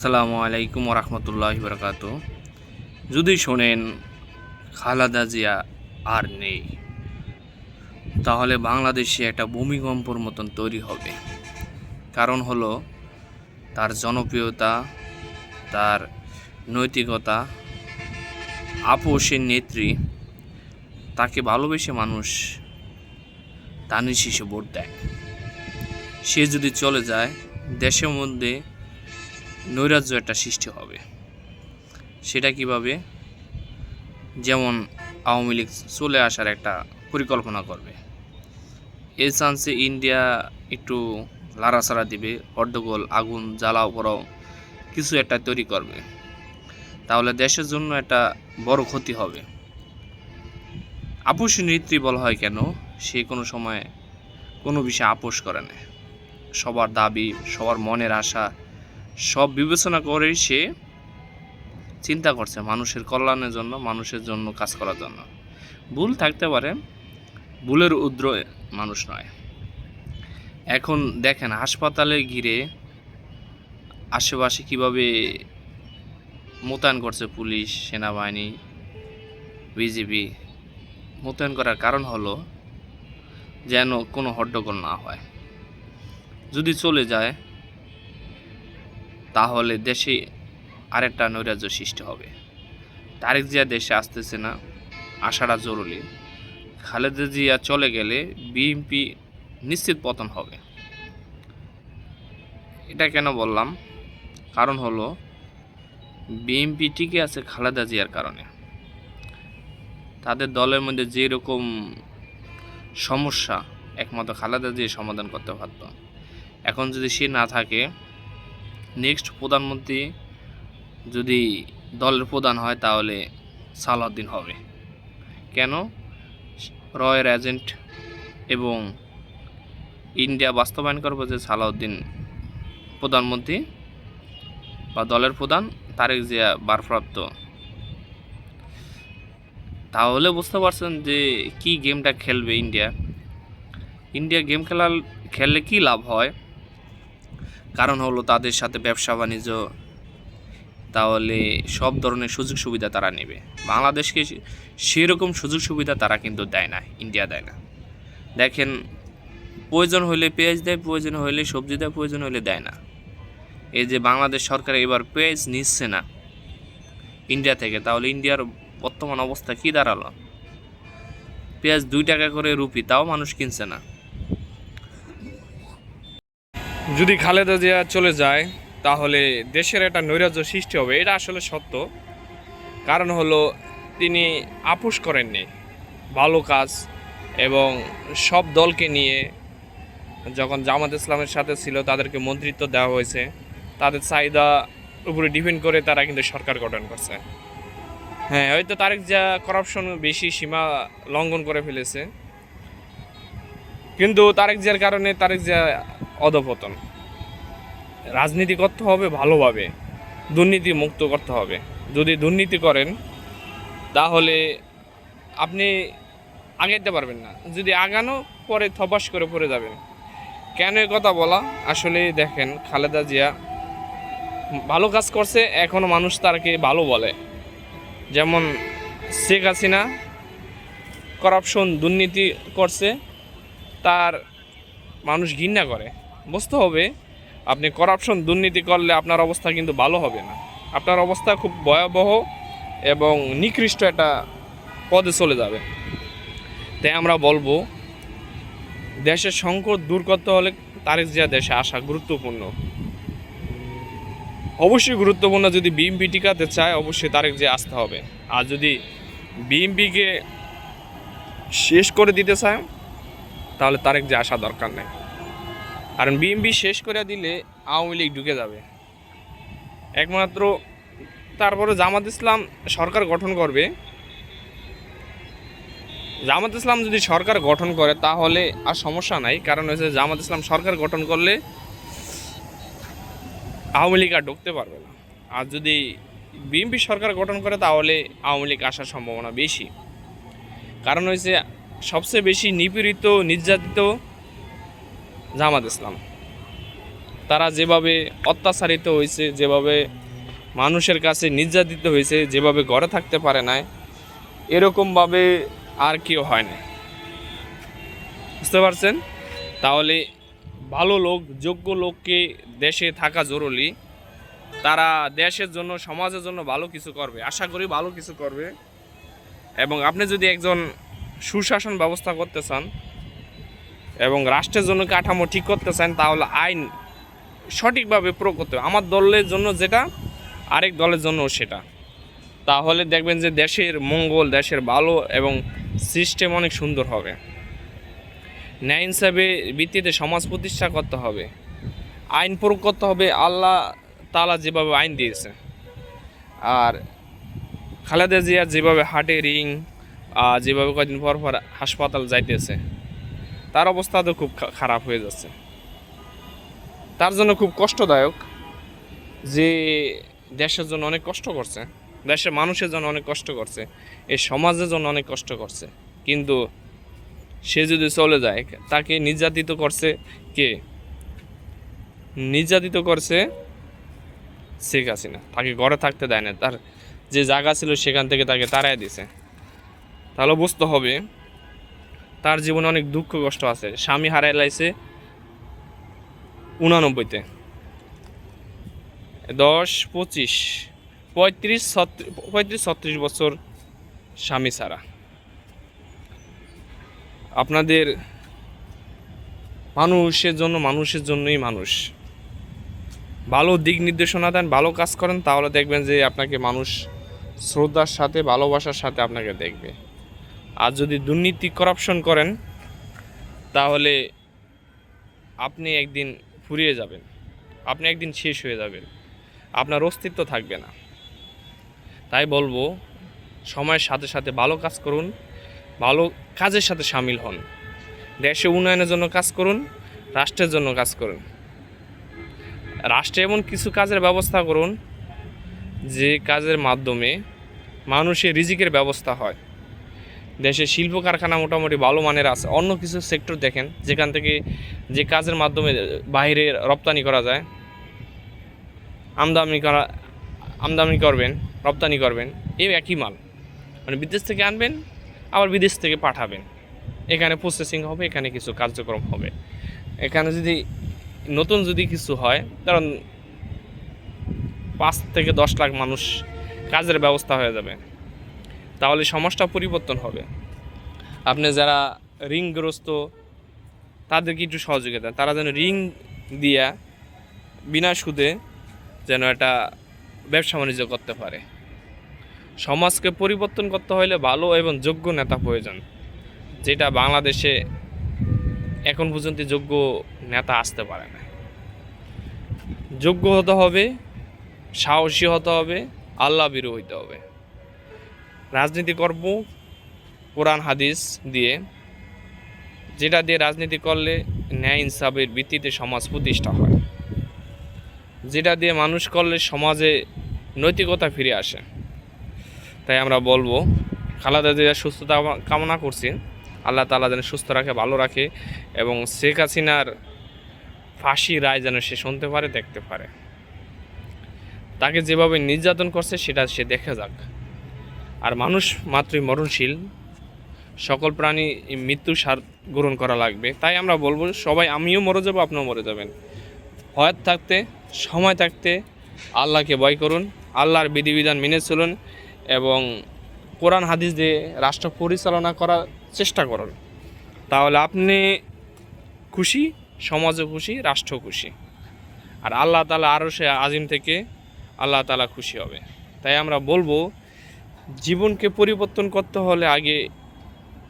আসসালামু আলাইকুম রহমতুল্লাহ বরকাত যদি শোনেন, খালাদা জিয়া আর নেই, তাহলে বাংলাদেশে একটা ভূমিকম্পর মতন তৈরি হবে। কারণ হলো, তার জনপ্রিয়তা, তার নৈতিকতা, আপোষের নেত্রী, তাকে ভালোবেসে মানুষ দানি শীষে ভোট দেয়। সে যদি চলে যায়, দেশের মধ্যে নৈরাজ্য একটা সৃষ্টি হবে। সেটা কীভাবে? যেমন আওয়ামী লীগ চলে আসার একটা পরিকল্পনা করবে। এই চান্সে ইন্ডিয়া একটু লাড়াছাড়া দিবে হর্দগোল আগুন, জ্বালাও পড়াও কিছু একটা তৈরি করবে। তাহলে দেশের জন্য একটা বড় ক্ষতি হবে। আপোষ নৃত্যি বলা হয় কেন? সে কোনো সময় কোনো বিষয়ে আপোষ করে না। সবার দাবি, সবার মনের আশা সব বিবেচনা করেই সে চিন্তা করছে মানুষের কল্যাণের জন্য, মানুষের জন্য কাজ করার জন্য। ভুল থাকতে পারে, ভুলের উদ্র মানুষ নয়। এখন দেখেন, হাসপাতালে ঘিরে আশেপাশে কীভাবে মোতায়েন করছে পুলিশ, সেনাবাহিনী, বিজিবি, মোতায়েন করার কারণ হলো যেন কোনো হট্টগোল না হয়। যদি চলে যায় তাহলে দেশে আরেকটা নৈরাজ্য সৃষ্টি হবে। তারেক জিয়া দেশে আসতেছে না আসাটা জরুরি। খালেদা জিয়া চলে গেলে বিএনপি নিশ্চিত পতন হবে। এটা কেন বললাম? কারণ হলো, বিএনপি টিকে আছে খালেদা জিয়ার কারণে। তাদের দলের মধ্যে যে রকম সমস্যা, একমাত্র খালেদা জিয়া সমাধান করতে পারত। এখন যদি সে না থাকে নেক্সট প্রধানমন্ত্রী যদি দলের প্রধান হয় তাহলে সালাউদ্দিন হবে। কেন? রয়ের এজেন্ট এবং ইন্ডিয়া বাস্তবায়ন করবে যে সালাউদ্দিন প্রধানমন্ত্রী বা দলের প্রধান তারেক জিয়া বারপ্রাপ্ত তাহলে বুঝতে পারছেন যে কি গেমটা খেলবে ইন্ডিয়া। ইন্ডিয়া গেম খেলার খেললে কি লাভ হয়? কারণ হলো তাদের সাথে ব্যবসা বাণিজ্য, তাহলে সব ধরনের সুযোগ সুবিধা তারা নেবে। বাংলাদেশকে সেরকম সুযোগ সুবিধা তারা কিন্তু দেয় না, ইন্ডিয়া দেয় না। দেখেন, প্রয়োজন হলে পেঁয়াজ দেয়, প্রয়োজন হলে সবজি দেয়, প্রয়োজন হলে দেয় না। এই যে বাংলাদেশ সরকার এবার পেঁয়াজ নিচ্ছে না ইন্ডিয়া থেকে, তাহলে ইন্ডিয়ার বর্তমান অবস্থা কী দাঁড়াল? পেঁয়াজ দুই টাকা করে রুপি, তাও মানুষ কিনছে না। যদি খালেদা জিয়া চলে যায়, তাহলে দেশের একটা নৈরাজ্য সৃষ্টি হবে। এটা আসলে সত্য। কারণ হলো, তিনি আপোষ করেননি। ভালো কাজ এবং সব দলকে নিয়ে যখন জামাত ইসলামের সাথে ছিল, তাদেরকে মন্ত্রিত্ব দেওয়া হয়েছে। তাদের চাহিদা উপরে ডিপেন্ড করে তারা কিন্তু সরকার গঠন করছে। হ্যাঁ হয়তো তারেক যা করাপশন বেশি সীমা লঙ্ঘন করে ফেলেছে। কিন্তু তারেক জিয়ার কারণে তারেক জিয়া অধপতন। রাজনীতি করতে হবে ভালোভাবে, দুর্নীতি মুক্ত করতে হবে। যদি দুর্নীতি করেন, তাহলে আপনি আগাইতে পারবেন না। যদি আগানো, পরে থবাস করে পড়ে যাবেন। কেন কথা বলা? আসলে দেখেন, খালেদা জিয়া ভালো কাজ করছে এখনও মানুষ তারকে ভালো বলে। যেমন শেখ হাসিনা করাপশন দুর্নীতি করছে, তার মানুষ ঘৃণা করে। বুঝতে হবে। আপনি করাপশন দুর্নীতি করলে আপনার অবস্থা কিন্তু ভালো হবে না। আপনার অবস্থা খুব ভয়াবহ এবং নিকৃষ্ট একটা পদে চলে যাবে। তাই আমরা বলব, দেশের সংকট দূর করতে হলে তারেক জিয়া দেশে আসা গুরুত্বপূর্ণ। অবশ্যই গুরুত্বপূর্ণ, যদি বিএমপি টিকাতে চায়, অবশ্যই তারেক জিয়া আসতে হবে। আর যদি বিএমপিকে শেষ করে দিতে চায়, তাহলে তারেক যে আসা দরকার নেই। কারণ বিএমপি শেষ করে দিলে আওয়ামী লীগ ঢুকে যাবে। একমাত্র তারপরে জামাত ইসলাম সরকার গঠন করবে। জামাত ইসলাম যদি সরকার গঠন করে, তাহলে আর সমস্যা নাই। কারণ হচ্ছে জামাত ইসলাম সরকার গঠন করলে আওয়ামী লীগ আর ঢুকতে পারবে না। আর যদি বিএনপি সরকার গঠন করে, তাহলে আওয়ামী লীগ আসার সম্ভাবনা বেশি। কারণ হয়েছে সবচেয়ে বেশি নিপীড়িত, নির্যাতিত জামাত ইসলাম। তারা যেভাবে অত্যাচারিত হয়েছে, যেভাবে মানুষের কাছে নির্যাতিত হয়েছে, যেভাবে ঘরে থাকতে পারে না এরকমভাবে আর কেউ হয় না বুঝতে পারছেন? তাহলে ভালো লোক, যোগ্য লোককে দেশে থাকা জরুরি। তারা দেশের জন্য, সমাজের জন্য ভালো কিছু করবে, আশা করি ভালো কিছু করবে। এবং আপনি যদি একজন সুশাসন ব্যবস্থা করতে চান এবং রাষ্ট্রের জন্য কাঠামো ঠিক করতে চান তাহলে আইন সঠিকভাবে প্রয়োগ করতে হবে। আমার দলের জন্য যেটা, আরেক দলের জন্য সেটা। তাহলে দেখবেন যে দেশের মঙ্গল, দেশের ভালো এবং সিস্টেম অনেক সুন্দর হবে। ন্যায় হিসাবে ভিত্তিতে সমাজ প্রতিষ্ঠা করতে হবে। আইন প্রয়োগ করতে হবে, আল্লাহ তালা যেভাবে আইন দিয়েছে। আর খালেদা জিয়ার যেভাবে হাটে রিং যেভাবে কদিন পর পর হাসপাতাল যাইতেছে তার অবস্থা তো খুব খারাপ হয়ে যাচ্ছে। তার জন্য খুব কষ্টদায়ক যে দেশের জন্য অনেক কষ্ট করছে, দেশের মানুষের জন্য অনেক কষ্ট করছে এই সমাজের জন্য অনেক কষ্ট করছে। কিন্তু সে যদি চলে যায়, তাকে নির্যাতিত করছে কে? নির্যাতিত করছে শেখ হাসিনা। তাকে ঘরে থাকতে দেয় না। তার যে জায়গা ছিল সেখান থেকে তাকে তাড়াই দিছে। তাহলে বুঝতে হবে তার জীবনে অনেক দুঃখ, কষ্ট আছে। স্বামী হারাই লাইছে উনানব্বইতে। দশ, পঁচিশ, পঁয়ত্রিশ ছত্রিশ পঁয়ত্রিশ, ছত্রিশ বছর স্বামী ছাড়া। আপনাদের মানুষের জন্য, মানুষের জন্যই মানুষ। ভালো দিক নির্দেশনা দেন, ভালো কাজ করেন, তাহলে দেখবেন যে আপনাকে মানুষ শ্রদ্ধার সাথে, ভালোবাসার সাথে আপনাকে দেখবে। আর যদি দুর্নীতি করাপশন করেন, তাহলে আপনি একদিন ফুরিয়ে যাবেন। আপনি একদিন শেষ হয়ে যাবেন। আপনার অস্তিত্ব থাকবে না। তাই বলব, সময়ের সাথে সাথে ভালো কাজ করুন, ভালো কাজের সাথে সামিল হন। দেশে উন্নয়নের জন্য কাজ করুন, রাষ্ট্রের জন্য কাজ করুন। রাষ্ট্রে এমন কিছু কাজের ব্যবস্থা করুন, যে কাজের মাধ্যমে মানুষের রিজিকের ব্যবস্থা হয়। দেশে শিল্প কারখানা মোটামুটি ভালো মানের আছে। অন্য কিছু সেক্টর দেখেন, যেখান থেকে যে কাজের মাধ্যমে বাইরে রপ্তানি করা যায়, আমদানি করা, আমদানি করবেন, রপ্তানি করবেন এই একই মাল। মানে বিদেশ থেকে আনবেন, আবার বিদেশ থেকে পাঠাবেন। এখানে প্রসেসিং হবে, এখানে কিছু কার্যক্রম হবে। এখানে যদি নতুন যদি কিছু হয় কারণ পাঁচ থেকে দশ লাখ মানুষ কাজের ব্যবস্থা হয়ে যাবে। তাহলে সমাজটা পরিবর্তন হবে। আপনি যারা ঋণগ্রস্ত, তাদেরকে একটু সহযোগিতা তারা যেন ঋণ দিয়া বিনা সুদে যেন একটা ব্যবসা বাণিজ্য করতে পারে। সমাজকে পরিবর্তন করতে হলে ভালো এবং যোগ্য নেতা প্রয়োজন, যেটা বাংলাদেশে এখন পর্যন্ত যোগ্য নেতা আসতে পারে না। যোগ্য হতে হবে, সাহসী হতে হবে আল্লাহ বিরু হইতে হবে। রাজনীতি করব, কোরআন, হাদিস দিয়ে। যেটা দিয়ে রাজনীতি করলে ন্যায় ইনসাফের ভিত্তিতে সমাজ প্রতিষ্ঠা হয়। যেটা দিয়ে মানুষ করলে সমাজে নৈতিকতা ফিরে আসে। তাই আমরা বলব, খালাদা জিয়ার সুস্থতা কামনা করছি। আল্লাহ তালা যেন সুস্থ রাখে, ভালো রাখে এবং শেখ হাসিনার ফাঁসি রায় যেন সে শুনতে পারে, দেখতে পারে। তাকে যেভাবে নির্যাতন করছে, সেটা সে দেখে যাক। আর মানুষ মাত্রই মরণশীল। সকল প্রাণী মৃত্যু সার গ্রহণ করা লাগবে। তাই আমরা বলব, সবাই আমিও মরে যাব, আপনিও মরে যাবেন। হয়াত থাকতে, সময় থাকতে আল্লাহকে ভয় করুন, আল্লাহর বিধিবিধান মেনে চলুন এবং কোরআন হাদিস দিয়ে রাষ্ট্র পরিচালনা করার চেষ্টা করুন। তাহলে আপনি খুশি, সমাজও খুশি, রাষ্ট্র খুশি। আর আল্লাহ তালা আরও সে আজিম থেকে আল্লাহ তালা খুশি হবে। তাই আমরা বলব জীবনকে পরিবর্তন করতে হলে আগে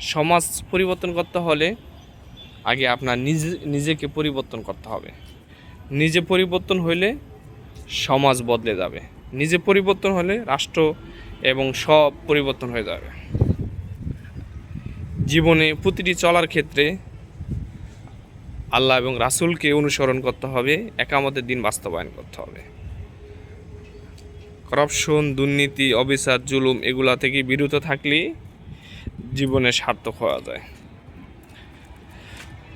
সমাজ পরিবর্তন করতে হলে আগে আপনার নিজে, নিজেকে পরিবর্তন করতে হবে। নিজে পরিবর্তন হইলে সমাজ বদলে যাবে। নিজে পরিবর্তন হলে রাষ্ট্র এবং সব পরিবর্তন হয়ে যাবে। জীবনে প্রতিটি চলার ক্ষেত্রে আল্লাহ এবং রাসূলকে অনুসরণ করতে হবে, একামতের দিন বাস্তবায়ন করতে হবে। করাপশন, দুর্নীতি, অবিচার, জুলুম এগুলা থেকে বিরত থাকলেই জীবনে সার্থক হওয়া যায়।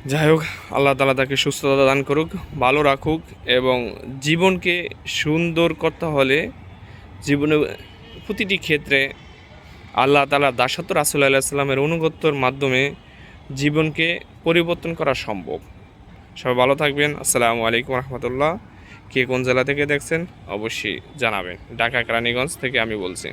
যাই হোক, আল্লাহ তালা তাকে সুস্থতা দান করুক, ভালো রাখুক এবং জীবনকে সুন্দর করতে হলে জীবনে প্রতিটি ক্ষেত্রে আল্লাহ তালা দাসত্ব রাসুল আল্লাহ অনুগত্যর মাধ্যমে জীবনকে পরিবর্তন করা সম্ভব। সবাই ভালো থাকবেন। আসসালামু আলাইকুম রহমতুল্লাহ। কে কোন জেলা থেকে দেখছেন অবশ্যই জানাবেন। ঢাকা কেরানীগঞ্জ থেকে আমি বলছি।